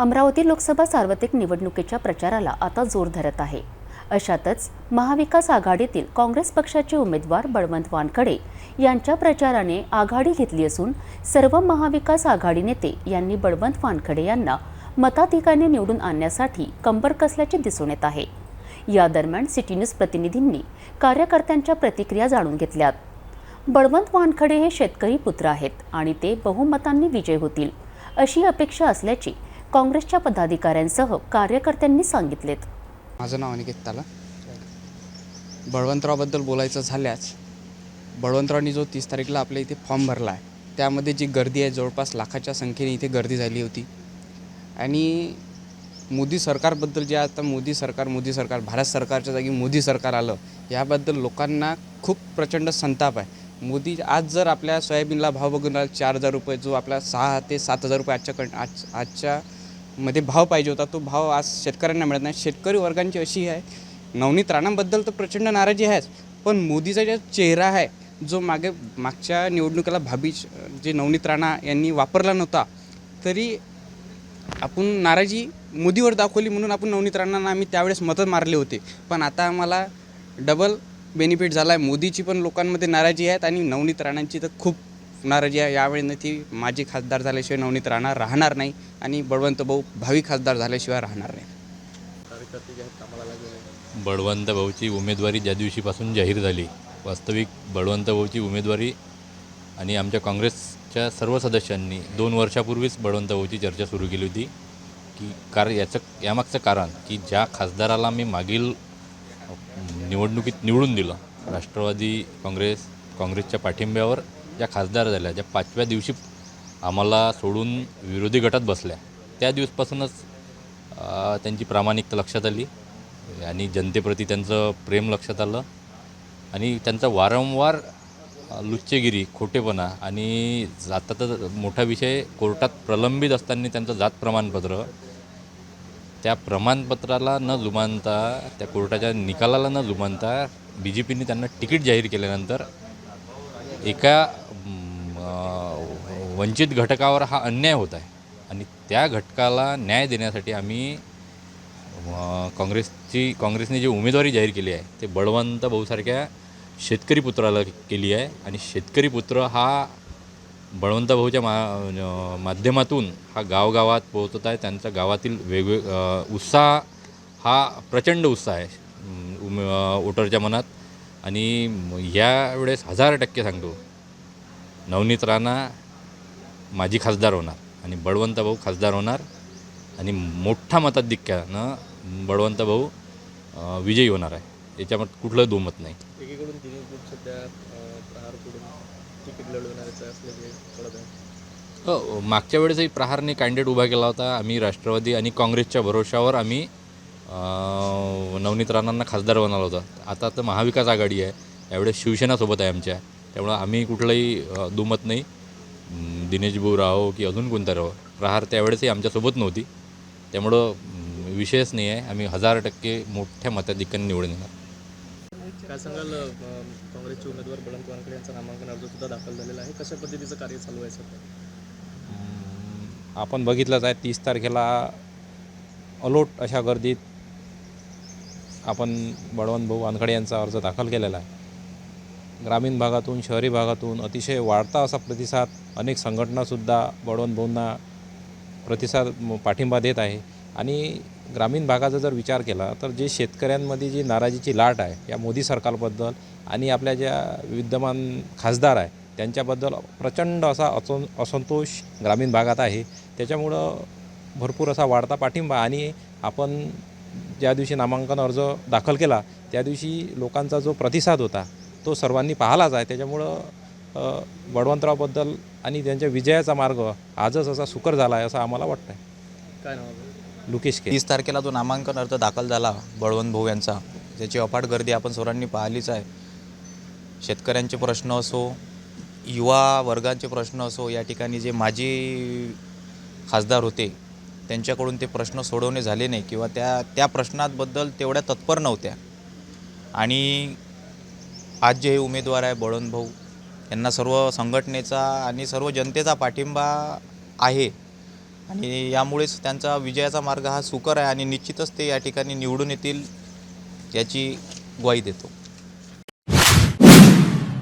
अमरावती लोकसभा सार्वत्रिक निवडणुकीच्या प्रचाराला आता जोर धरत आहे. अशातच महाविकास आघाडीतील काँग्रेस पक्षाचे उमेदवार बळवंत वानखडे यांच्या प्रचाराने आघाडी घेतली असून सर्व महाविकास आघाडी नेते यांनी बळवंत वानखडे यांना मताधिकाने निवडून आणण्यासाठी कंबर कसल्याचे दिसून येत आहे. या दरम्यान सिटी न्यूज प्रतिनिधींनी कार्यकर्त्यांच्या प्रतिक्रिया जाणून घेतल्यात. बळवंत वानखडे हे शेतकरी पुत्र आहेत आणि ते बहुमतांनी विजय होतील अशी अपेक्षा असल्याची काँग्रेसच्या पदाधिकाऱ्यांसह कार्यकर्त्यांनी सांगितलेत. माझं नाव अनिकेत ताला. बळवंतरावबद्दल बोलायचं झाल्यास बळवंतरावनी जो तीस तारीखला आपल्या इथे फॉर्म भरला आहे त्यामध्ये जी गर्दी आहे जवळपास लाखाच्या संख्येने इथे गर्दी झाली होती. आणि मोदी सरकारबद्दल जे आता मोदी सरकार मोदी सरकार भारत सरकारच्या जागी मोदी सरकार आलं याबद्दल लोकांना खूप प्रचंड संताप आहे. मोदी आज जर आपल्या सोयाबीनला भाव बघून चार हजार रुपये जो आपला सहा ते सात हजार रुपये आजच्या कं आज आजच्या मध्ये भाव पाहिजे होता तो भाव आज शेतकऱ्यांना मिळत नाही. शेतकरी वर्गांची अशी आहे नवनीत राणांबद्दल तर प्रचंड नाराजी आहेच पण मोदीचा जो चेहरा आहे जो मागे मागच्या निवडणुकीला भाभी जे नवनीत राणा यांनी वापरला नव्हता तरी आपण नाराजी मोदीवर दाखवली म्हणून आपण नवनीत राणांना आम्ही त्यावेळेस मतं मारले होते. पण आता आम्हाला डबल बेनिफिट झाला आहे मोदीची पण लोकांमध्ये नाराजी आहेत आणि नवनीत राणांची तर खूप नाराजी आहे यावेळी ती माजी खासदार झाल्याशिवाय नवनीत राहणार राहणार नाही आणि बळवंत भाऊ भावी खासदार झाल्याशिवाय राहणार नाही. बळवंत भाऊची उमेदवारी ज्या दिवशीपासून जाहीर झाली वास्तविक बळवंत भाऊची उमेदवारी आणि आमच्या काँग्रेसच्या सर्व सदस्यांनी दोन वर्षापूर्वीच बळवंत भाऊची चर्चा सुरू केली होती की कारण याचं यामागचं कारण की ज्या खासदाराला मी मागील निवडणुकीत निवडून दिलं राष्ट्रवादी काँग्रेस काँग्रेसच्या पाठिंब्यावर ज्या खासदार झाल्या ज्या पाचव्या दिवशी आम्हाला सोडून विरोधी गटात बसल्या त्या दिवसपासूनच त्यांची प्रामाणिकता लक्षात आली आणि जनतेप्रती त्यांचं प्रेम लक्षात आलं. आणि त्यांचा वारंवार लुच्चेगिरी खोटेपणा आणि आता तर मोठा विषय कोर्टात प्रलंबित असताना त्यांचं जात प्रमाणपत्र त्या प्रमाणपत्राला न जुमानता त्या कोर्टाच्या निकालाला न जुमानता बी जे पीने त्यांना तिकीट जाहीर केल्यानंतर एका वंचित घटकावर हा अन्याय होत आहे. आणि त्या घटकाला न्याय देण्यासाठी आम्ही काँग्रेसची काँग्रेसने जी उमेदवारी जाहीर केली आहे ते बळवंत भाऊसारख्या शेतकरी पुत्राला केली आहे. आणि शेतकरी पुत्र हा बळवंत भाऊच्या मा माध्यमातून हा गावगावात पोहोचत आहे. त्यांचा गावातील वेगवेग उत्साह हा प्रचंड उत्साह आहे उमे वोटरच्या मनात. आणि यावेळेस हजार टक्के सांगतो नवनीत राणा माजी खासदार होणार आणि बळवंत भाऊ खासदार होणार आणि मोठ्या मताधिक्यानं बळवंत भाऊ विजयी होणार आहे. याच्यामध्ये कुठलं दुमत नाही. एकीकडून तिन्ही ग्रुप सध्या अं, प्रहारकडून तिकीट लढवणाऱ्याचं असल्याचे कळत आहे. हो मागच्या वेळेसही प्रहारने कॅन्डिडेट उभा केला होता. आम्ही राष्ट्रवादी आणि काँग्रेसच्या भरोशावर आम्ही नवनीत राणांना खासदार बनवलं होतं. आता तर महाविकास आघाडी आहे. यावेळेस शिवसेनासोबत आहे आमच्या. त्यामुळं आम्ही कुठलंही दुमत नाही. दिनेश भाऊ राहो की अजून कोणता राहो प्रहार त्यावेळेसही आमच्यासोबत नव्हती. त्यामुळं विषयच नाही आहे. आम्ही हजार टक्के मोठ्या मताधिक्याने निवडून येणार. काय सांगाल काँग्रेसचे उमेदवार बळवंत वानखडे यांचा नामांकन अर्ज सुद्धा दाखल झालेला आहे. कशा पद्धतीचं कार्य चालू आहे सध्या? आपण बघितलंच आहे तीस तारखेला अलोट अशा गर्दीत आपण बळवंत भाऊ वानखडे यांचा अर्ज दाखल केलेला आहे. ग्रामीण भागातून शहरी भागातून अतिशय वाढता असा प्रतिसाद अनेक संघटनासुद्धा बळवंत भाऊंना प्रतिसाद म- पाठिंबा देत आहे. आणि ग्रामीण भागाचा जर विचार केला तर जे शेतकऱ्यांमध्ये जी नाराजीची लाट आहे या मोदी सरकारबद्दल आणि आपल्या ज्या विद्यमान खासदार आहे त्यांच्याबद्दल प्रचंड असा असं असंतोष ग्रामीण भागात आहे. त्याच्यामुळं भरपूर असा वाढता पाठिंबा आणि आपण ज्या दिवशी नामांकन अर्ज दाखल केला त्या दिवशी लोकांचा जो प्रतिसाद होता तो सर्वांनी पाहिलाच आहे. त्याच्यामुळं बळवंतरावबद्दल आणि त्यांच्या विजयाचा मार्ग आजच असा सुकर झाला आहे असं आम्हाला वाटतं आहे काय नाव आहे लुकेश के. तीस तारखेला जो नामांकन अर्ज दाखल झाला बळवंत भाऊ यांचा त्याची अफाट गर्दी आपण सर्वांनी पाहिलीच आहे. शेतकऱ्यांचे प्रश्न असो युवा वर्गांचे प्रश्न असो या ठिकाणी जे माजी खासदार होते त्यांच्याकडून ते प्रश्न सोडवणे झाले नाही किंवा त्या त्या प्रश्नाबद्दल तेवढ्या तत्पर नव्हत्या. आणि आज जे उमेदवार आहे बळवंत भाऊ यांना सर्व संघटनेचा आणि सर्व जनतेचा पाठिंबा आहे. आणि यामुळेच त्यांचा विजयाचा मार्ग हा सुकर आहे आणि निश्चितच ते या ठिकाणी निवडून येतील याची ग्वाही देतो.